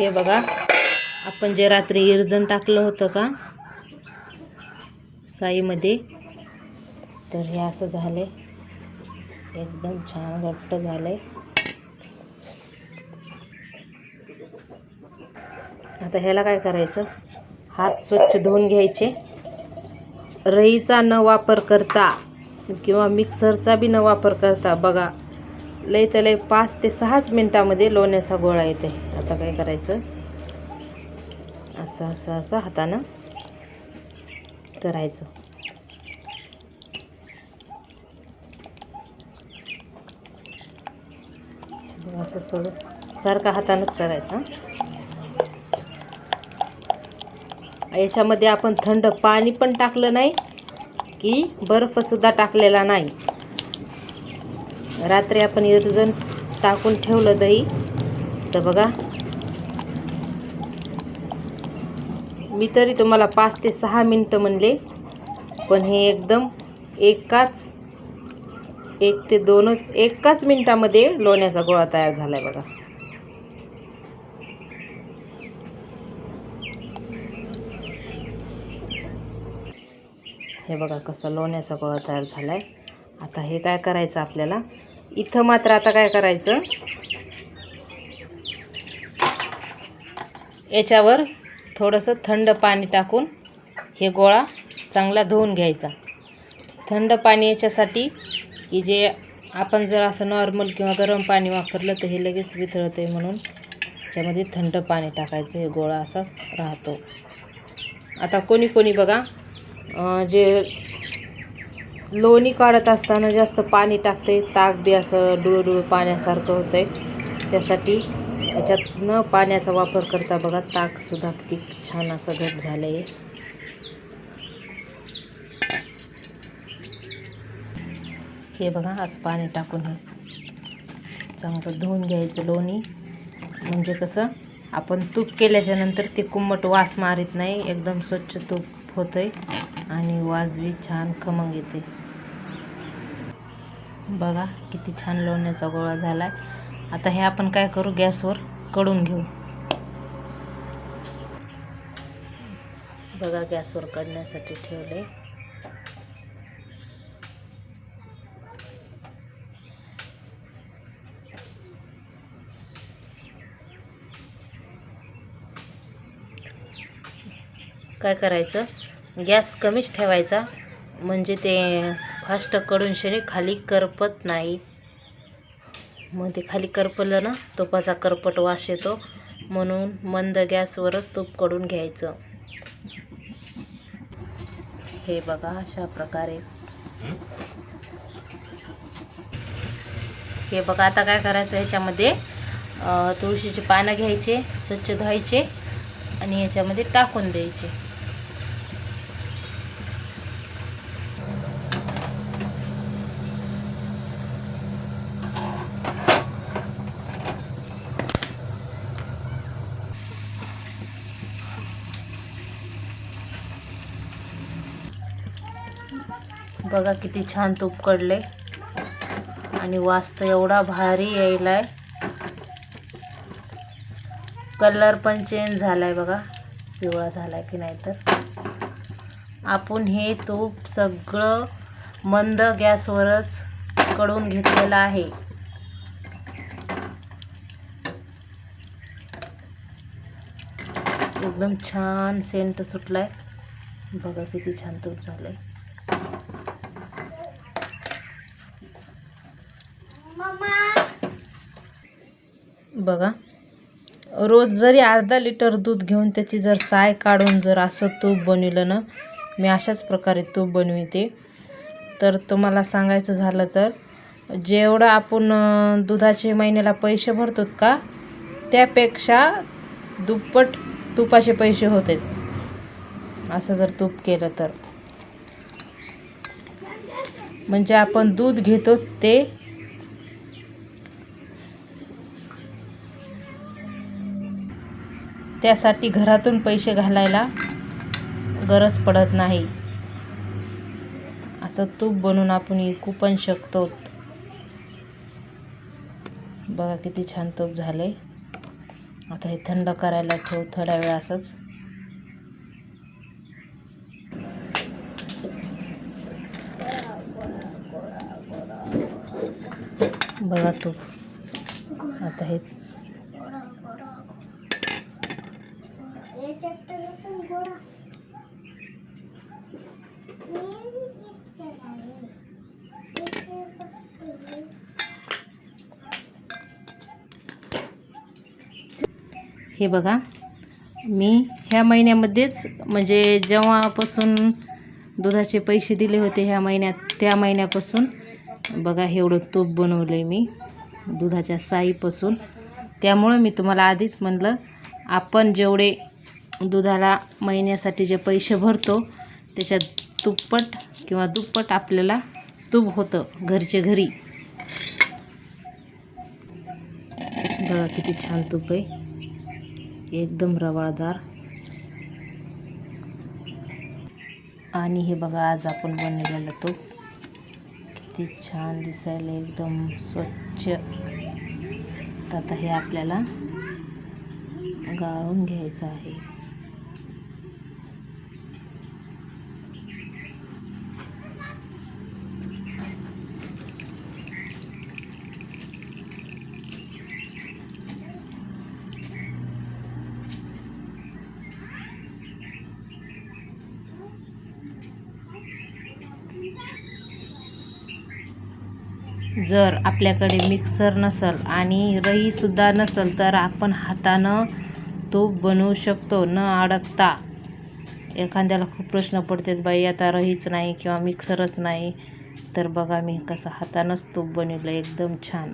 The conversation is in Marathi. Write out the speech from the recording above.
हे बघा. आपण जे रात्री इर्जन टाकलं होतं का? साईमध्ये. तर हे असं झालंय. एकदम छान घट्ट झालंय. आता ह्याला काय करायचं? हात स्वच्छ धुवून घ्यायचे. रईचा न वापर करता किंवा मिक्सरचा बी न वापर करता बघा. लय तर लय पाच ते सहाच मिनटामध्ये लोण्याचा गोळा येते आता काय करायचं? असं असं असं हातानं करायचं. असं सोडून सारखं हातानंच करायचं याच्यामध्ये आपण थंड पाणी पण टाकलं नाही की बर्फसुद्धा टाकलेला नाही. रात्री आपण इरजण टाकून ठेवलं दही. तर बघा. मी तरी तुम्हाला पाच ते सहा मिनटं म्हणले पण हे एकदम एकाच एक ते दोनच एकाच मिनटामध्ये लोण्याचा गोळा तयार झाला आहे बघा. हे बघा कसं लोण्याचा गोळा तयार झाला आहे आता हे काय करायचं आपल्याला? इथं मात्र आता काय करायचं? याच्यावर थोडंसं थंड पाणी टाकून हे गोळा चांगला धुवून घ्यायचा. थंड पाणी याच्यासाठी की जे आपण जर असं नॉर्मल किंवा गरम पाणी वापरलं तर हे लगेच वितळतं आहे म्हणून त्याच्यामध्ये थंड पाणी टाकायचं हे गोळा असाच राहतो. आता कोणी कोणी बघा जे लोणी काढत असताना जास्त पाणी टाकते. ताक बी असं डुळू पाण्यासारखं होतं आहे त्यासाठी याच्यात न पाण्याचा वापर करता बघा ताकसुद्धा अगदी छान असं घट झालं आहे हे बघा असं पाणी टाकून हे चांगलं धुवून घ्यायचं लोणी. म्हणजे कसं आपण तूप केल्याच्यानंतर ते कुंबट वास मारीत नाही. एकदम स्वच्छ तूप होतं आहे आणि वास बी छान खमंग येते बघा किती छान लोण्याचा गोळा झाला आहे आता हे आपण काय करू? गॅसवर कडून घेऊ. बघा गॅसवर कडण्यासाठी ठेवले काय करायचं? गॅस कमीच ठेवायचा. म्हणजे ते फास्टकडून शनी खाली करपत नाही. मग ते खाली करपलं ना तुपाचा करपट वास येतो. म्हणून मंद गॅसवरच तूपकडून घ्यायचं. हे बघा अशा प्रकारे. हे बघा आता काय करायचं ह्याच्यामध्ये तुळशीचे तुळशीची पानं घ्यायचे स्वच्छ धुवायचे आणि याच्यामध्ये टाकून द्यायचे. बघा किती छान तूप कडले. आणि वास तर एवढा भारी यायला आहे कलर पण चेंज झालाय बघा. पिवळा झालाय की नाही तर. आपण हे तूप सगळं मंद गॅसवरच कडून घेतलेलं आहे. एकदम छान सेंट सुटलाय. बघा किती छान तूप झालंय. बघा. रोज जरी अर्धा लिटर दूध घेऊन त्याची जर साय काढून जर असं तूप बनविलं ना मी अशाच प्रकारे तूप बनविते. तर तुम्हाला सांगायचं झालं तर जेवढं आपण दुधाचे महिन्याला पैसे भरतो का त्यापेक्षा दुप्पट तुपाचे पैसे होते. असं जर तूप केलं तर. म्हणजे आपण दूध घेतो ते त्यासाठी घरातून पैसे घालायला गरज पडत नाही. असं तूप बनवून आपण विकू पण शकतो. बघा किती छान तूप झाले आता हे थंड करायला ठेवू थोड्या वेळ असंच बघा तूप. आता हे हे बघा मी ह्या महिन्यामध्येच म्हणजे जेव्हापासून दुधाचे पैसे दिले होते ह्या महिन्यात त्या महिन्यापासून बघा एवढं तूप बनवलं आहे मी दुधाच्या साईपासून. त्यामुळं मी तुम्हाला आधीच म्हणलं आपण जेवढे दुधाला महिन्यासाठी जे पैसे भरतो त्याच्यात दुप्पट किंवा दुप्पट आपल्याला तूप होतं घरचे घरी. बघा किती छान तूप आहे. एकदम रवाळदार. आणि हे बघा आज आपण बनवलेलं तूप. किती छान दिसायला एकदम स्वच्छ. तर आता हे आपल्याला गाळून घ्यायचं आहे. जर आपल्याकडे मिक्सर नसेल आणि रईसुद्धा नसेल तर आपण हातानं तूप बनवू शकतो न अडकता. एखाद्याला खूप प्रश्न पडतात बाई आता रहीच नाही किंवा मिक्सरच नाही. तर बघा मी कसं हातानंच तूप बनवलं एकदम छान.